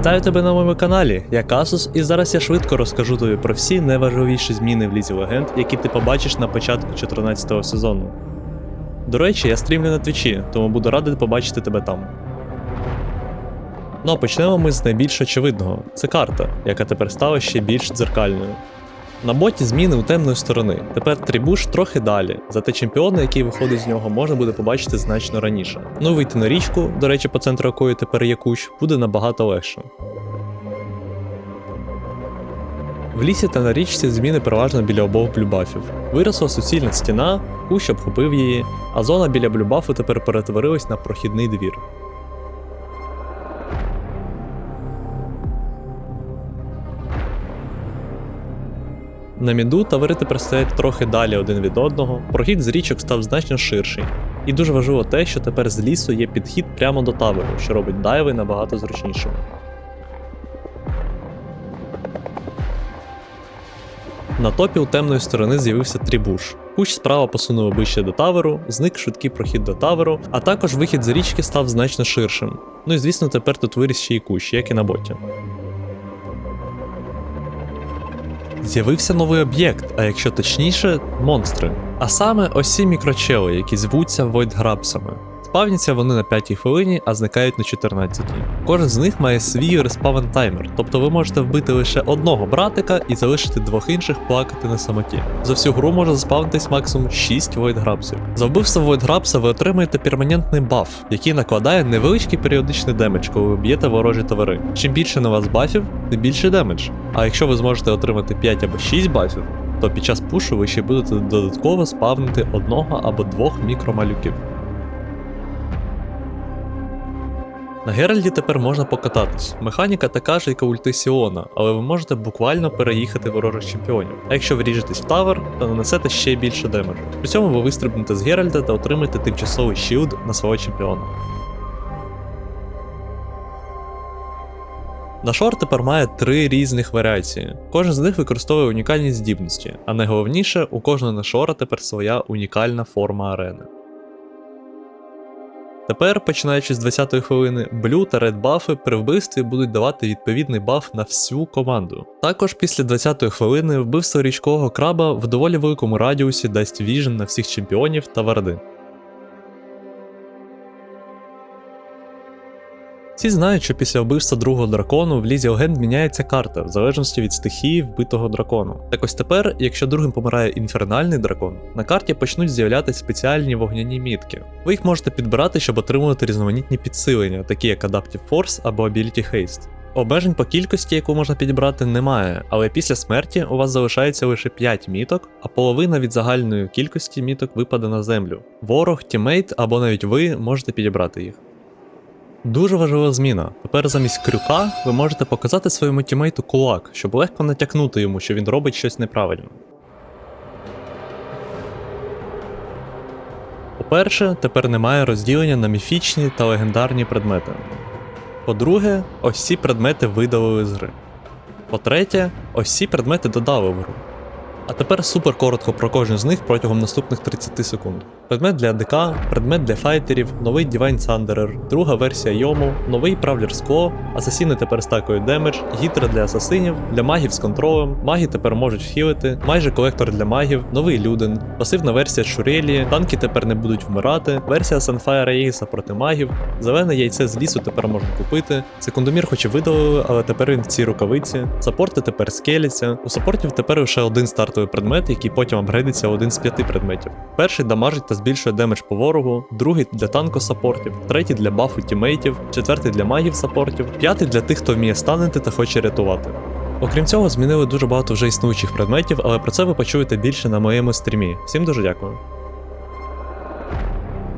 Вітаю тебе на моєму каналі, я Касус, і зараз я швидко розкажу тобі про всі найважливіші зміни в Лізі Легенд, які ти побачиш на початку 14 сезону. До речі, я стрімлю на твічі, тому буду радий побачити тебе там. Ну а почнемо ми з найбільш очевидного це карта, яка тепер стала ще більш дзеркальною. На боті зміни у темної сторони. Тепер трибуш трохи далі, зате чемпіона, який виходить з нього, можна буде побачити значно раніше. Ну вийти на річку, до речі, по центру якої тепер є кущ, буде набагато легше. В лісі та на річці зміни переважно біля обох блюбафів. Виросла суцільна стіна, кущ обхопив її, а зона біля блюбафу тепер перетворилась на прохідний двір. На міду тавери тепер трохи далі один від одного, прохід з річок став значно ширший. І дуже важливо те, що тепер з лісу є підхід прямо до таверу, що робить дайви набагато зручнішими. На топі у темної сторони з'явився трібуш. Кущ справа посунув ближче до таверу, зник швидкий прохід до таверу, а також вихід з річки став значно ширшим. Ну і звісно, тепер тут виріс ще й кущ, як і на боті. З'явився новий об'єкт, а якщо точніше, монстри. А саме ось ці мікрочели, які звуться войдграбсами. Спавняться вони на 5 хвилині, а зникають на 14. Кожен з них має свій респавен таймер, тобто ви можете вбити лише одного братика і залишити двох інших плакати на самоті. За всю гру може заспавнитись максимум 6 войдграбсів. За вбивство войдграбса ви отримаєте перманентний баф, який накладає невеличкий періодичний демедж, коли ви б'єте ворожі товари. Чим більше на вас бафів, тим більше демедж. А якщо ви зможете отримати 5 або 6 бафів, то під час пушу ви ще будете додатково спавнити одного або двох мікромалюків. На Геральді тепер можна покататись. Механіка така ж, як і ульти Сіона, але ви можете буквально переїхати ворожих чемпіонів. А якщо вріжетесь в тавер, то нанесете ще більше демеджу. При цьому ви вистрибнете з Геральда та отримаєте тимчасовий щілд на свого чемпіона. Нашор тепер має три різних варіації. Кожен з них використовує унікальні здібності, а найголовніше, у кожного нашора тепер своя унікальна форма арени. Тепер, починаючи з 20-ї хвилини, блю та ред бафи при вбивстві будуть давати відповідний баф на всю команду. Також після 20-ї хвилини вбивство річкового краба в доволі великому радіусі дасть віжен на всіх чемпіонів та варди. Всі знають, що після вбивства другого дракону в лізі легенд міняється карта в залежності від стихії вбитого дракону. Так ось тепер, якщо другим помирає інфернальний дракон, на карті почнуть з'являтися спеціальні вогняні мітки. Ви їх можете підбирати, щоб отримувати різноманітні підсилення, такі як Adaptive Force або Ability Haste. Обмежень по кількості, яку можна підібрати, немає, але після смерті у вас залишається лише 5 міток, а половина від загальної кількості міток випаде на землю. Ворог, тімейт або навіть ви можете підібрати їх. Дуже важлива зміна. Тепер замість крюка ви можете показати своєму тімейту кулак, щоб легко натякнути йому, що він робить щось неправильно. По-перше, тепер немає розділення на міфічні та легендарні предмети. По-друге, ось ці предмети видалили з гри. По-третє, ось ці предмети додали в гру. А тепер супер коротко про кожен з них протягом наступних 30 секунд. Предмет для АДК, предмет для файтерів, новий Divine Thunderer, друга версія Йому, новий Правлер Скло, асасіни тепер стакають демедж, гітра для асасинів, для магів з контролем, маги тепер можуть хілити, майже колектор для магів, новий Люден, пасивна версія Шурелії, танки тепер не будуть вмирати, версія Sunfire Aegis проти магів, зелене яйце з лісу тепер можна купити, секундомір хоч і видалили, але тепер він в цій рукавиці, саппорти тепер скеляться, у саппортів тепер лише один стартовий предмет, який потім апгрейдиться в один з п'яти предметів. Перший дамажить та збільшує демедж по ворогу, другий для танко саппортів, третій для бафу тімейтів, четвертий для магів саппортів, п'ятий для тих, хто вміє станити та хоче рятувати. Окрім цього, змінили дуже багато вже існуючих предметів, але про це ви почуєте більше на моєму стрімі. Всім дуже дякую.